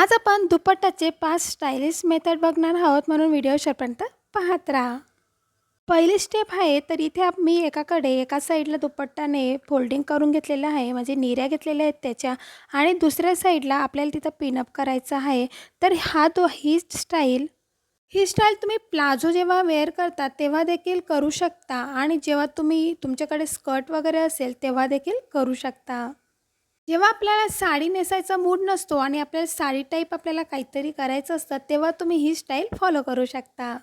आज आपण दुपट्ट्याचे पाच स्टायलिश मेथड बघणार आहोत म्हणून व्हिडिओ शेवटपर्यंत पाहत राहा. पहिली स्टेप आहे तर इथे मी एकाकडे एका साईडला दुपट्टाने फोल्डिंग करून घेतलेलं आहे म्हणजे निऱ्या घेतलेल्या आहेत त्याच्या. आणि दुसऱ्या साईडला आपल्याला तिथं पिनअप करायचं आहे. तर हा तो ही स्टाईल ही स्टाईल तुम्ही प्लाझो जेव्हा वेअर करता तेव्हा देखील करू शकता. आणि जेव्हा तुम्ही तुमच्याकडे स्कर्ट वगैरे असेल तेव्हा देखील करू शकता. जेव्हा आपल्याला साडी नेसायचा मूड नसतो आणि आपल्याला साडी टाईप आपल्याला काहीतरी करायचं असतं तेव्हा तुम्ही ही स्टाईल फॉलो करू शकता.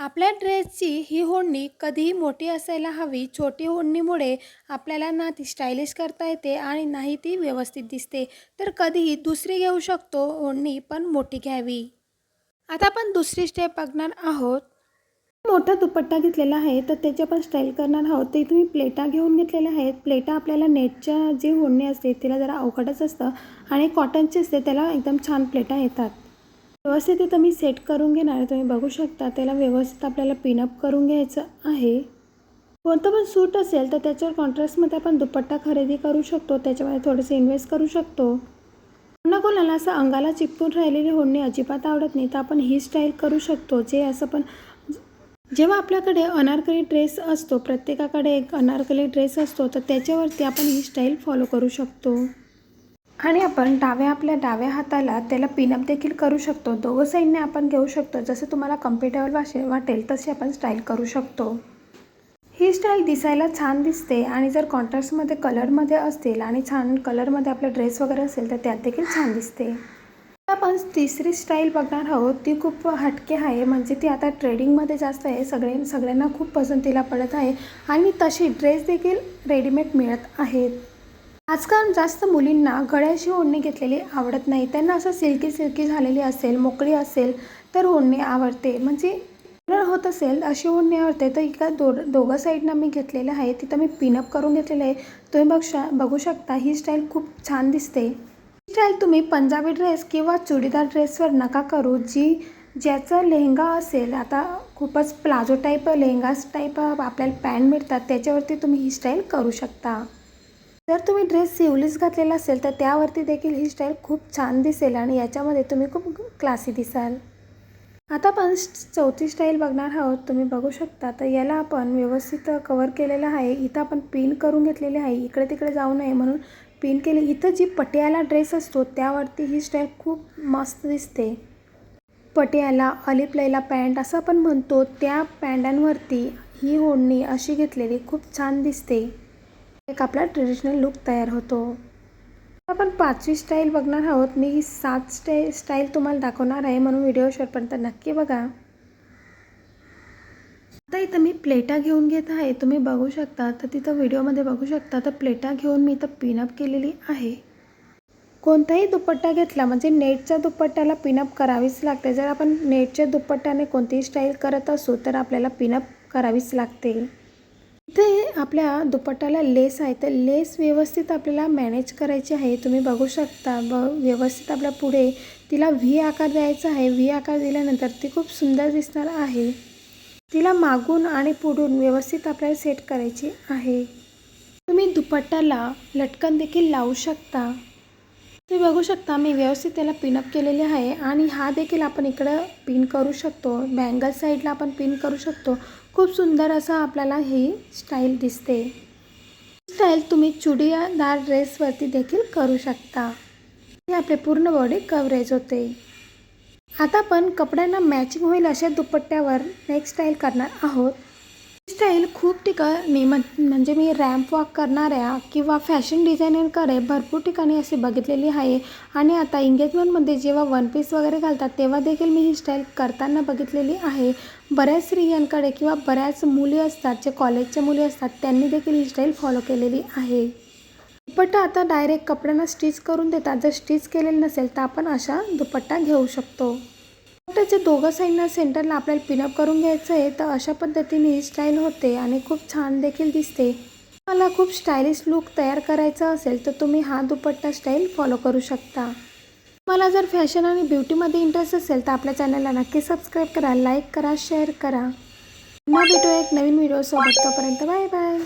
आपल्या ड्रेसची ही होडणी कधीही मोठी असायला हवी. छोटी होडणीमुळे आपल्याला ना ती स्टायलिश करता येते आणि नाही ती व्यवस्थित दिसते. तर कधीही दुसरी घेऊ शकतो होडणी पण मोठी घ्यावी. आता आपण दुसरी स्टेप बघणार आहोत. मोठा दुपट्टा घेतलेला आहे तर त्याची आपण स्टाईल करणार आहोत. ते तुम्ही प्लेटा घेऊन घेतलेल्या आहेत. प्लेटा आपल्याला नेटच्या जे ओढणी असते तिला जरा अवघडच असतं आणि कॉटनचे असते त्याला एकदम छान प्लेटा येतात. व्यवस्थित इथं मी सेट करून घेणार आहे. तुम्ही बघू शकता त्याला व्यवस्थित आपल्याला पिनअप करून घ्यायचं आहे. कोणतं पण सूट असेल तर त्याच्यावर कॉन्ट्रास्टमध्ये आपण दुपट्टा खरेदी करू शकतो. त्याच्यामध्ये थोडंसं इन्व्हेस्ट करू शकतो. पुन्हा कोणाला असं अंगाला चिपकून राहिलेली होडणी अजिबात आवडत नाही तर आपण ही स्टाईल करू शकतो. जे असं पण जेव्हा आपल्याकडे अनारकली ड्रेस असतो प्रत्येकाकडे एक अनारकली ड्रेस असतो तर त्याच्यावरती आपण ही स्टाईल फॉलो करू शकतो. आणि आपण डाव्या आपल्या डाव्या हाताला त्याला पिनअप देखील करू शकतो. दोघं साईडने आपण घेऊ शकतो. जसं तुम्हाला कम्फर्टेबल वाशे वाटेल तशी आपण स्टाईल करू शकतो. ही स्टाईल दिसायला छान दिसते आणि जर कॉन्ट्रास्टमध्ये कलरमध्ये असतील आणि छान कलरमध्ये आपला ड्रेस वगैरे असेल तर त्यात देखील छान दिसते. आपण तिसरी स्टाईल बघणार आहोत ती खूप हटके आहे. म्हणजे ती आता ट्रेडिंगमध्ये जास्त आहे. सगळे सगळ्यांना खूप पसंतीला पडत आहे. आणि तशी ड्रेस देखील रेडीमेड मिळत आहेत. आजकाल जास्त मुलींना गळ्याशी ओढणी घेतलेली आवडत नाही. त्यांना असं सिल्की सिल्की झालेली असेल मोकळी असेल तर ओढणी आवडते. म्हणजे कलर होत असेल अशी ओढणी आवडते. तर एका दो दोघं साईडनं मी घेतलेलं आहे तिथं मी पिनअप करून घेतलेलं आहे. तुम्ही बघ बघू शकता ही स्टाईल खूप छान दिसते. स्टाईल तुम्ही पंजाबी ड्रेस किंवा चुडीदार ड्रेसवर नका करू जी ज्याचं लेहंगा असेल. आता खूपच प्लाझो टाईप लेहंगास टाईप आपल्याला पॅन्ट मिळतात त्याच्यावरती तुम्ही ही स्टाईल करू शकता. जर तुम्ही ड्रेस सिवलीस घातलेला असेल तर त्यावरती देखील ही स्टाईल खूप छान दिसेल आणि याच्यामध्ये तुम्ही खूप क्लासी दिसाल. आता आपण चौथी स्टाईल बघणार आहोत. तुम्ही बघू शकता तर याला आपण व्यवस्थित कवर केलेलं आहे. इथं आपण पिन करून घेतलेले आहे. इकडे तिकडे जाऊ नये म्हणून पिन केली. इथं जी पटियाला ड्रेस असतो त्यावरती ही स्टाईल खूप मस्त दिसते. पटियाला अलिप पॅन्ट असं आपण म्हणतो त्या पॅन्टांवरती ही ओढणी अशी घेतलेली खूप छान दिसते. एक आपला ट्रेडिशनल लुक तयार होतो. आपण पाचवी स्टाईल बघणार आहोत. मी ही सात स्टाईल स्टाईल तुम्हाला दाखवणार आहे म्हणून व्हिडिओ शेवटपर्यंत नक्की बघा. तर इथं मी प्लेटा घेऊन घेत आहे. तुम्ही बघू शकता तर तिथं व्हिडिओमध्ये बघू शकता तर प्लेटा घेऊन मी इथं पिनअप केलेली आहे. कोणताही दुपट्टा घेतला म्हणजे नेटच्या दुपट्ट्याला पिनअप करावीच लागते. जर आपण नेटच्या दुपट्ट्याने कोणतीही स्टाईल करत असू तर आपल्याला पिनअप करावीच लागते. इथे आपल्या दुपट्ट्याला लेस आहे तर लेस व्यवस्थित आपल्याला मॅनेज करायची आहे. तुम्ही बघू शकता ब व्यवस्थित आपल्या पुढे तिला व्ही आकार द्यायचा आहे. व्ही आकार दिल्यानंतर ती खूप सुंदर दिसणार आहे. तिला मागून आणि पुढून व्यवस्थित आपल्याला सेट करायची आहे. तुम्ही दुपट्ट्याला लटकन देखील लावू शकता. तुम्ही बघू शकता मी व्यवस्थित त्याला पिनअप केलेले आहे आणि हा देखील आपण इकडं पिन करू शकतो. बँगल साईडला आपण पिन करू शकतो. खूप सुंदर असा आपल्याला ही स्टाईल दिसते. स्टाईल तुम्ही चुडीदार ड्रेसवरती देखील करू शकता. हे आपले पूर्ण बॉडी कव्हरेज होते. आता आपण कपड्यांना मॅचिंग होईल अशा दुपट्ट्यावर नेक्स्ट स्टाईल करणार आहोत. स्टाईल खूप ठिकाणी म्हणजे मी रॅम्प वॉक करणाऱ्या किंवा फॅशन डिझायनरकडे भरपूर ठिकाणी अशी बघितलेली आहे. आणि आता एंगेजमेंटमध्ये जेव्हा वन पीस वगैरे घालतात तेव्हा देखील मी ही स्टाईल करताना बघितलेली आहे. बऱ्याच स्त्रियांकडे किंवा बऱ्याच मुली असतात जे कॉलेजच्या मुली असतात त्यांनी देखील ही स्टाईल फॉलो केलेली आहे. दुपट्टा आता डायरेक्ट कपड्यांना स्टिच करून देतात. जर स्टिच केलेलं नसेल तर आपण अशा दुपट्टा घेऊ शकतो. दुपट्ट्याच्या दोघं साईडनं सेंटरला आपल्याला पिनअप करून घ्यायचं आहे तर अशा पद्धतीने ही स्टाईल होते आणि खूप छान देखील दिसते. मला खूप स्टायलिश लुक तयार करायचा असेल तर तुम्ही हा दुपट्टा स्टाईल फॉलो करू शकता. मला जर फॅशन आणि ब्युटीमध्ये इंटरेस्ट असेल तर आपल्या चॅनलला नक्की सबस्क्राईब करा लाईक करा शेअर करा. पुन्हा भेटूया एक नवीन व्हिडिओसोबत तोपर्यंत बाय बाय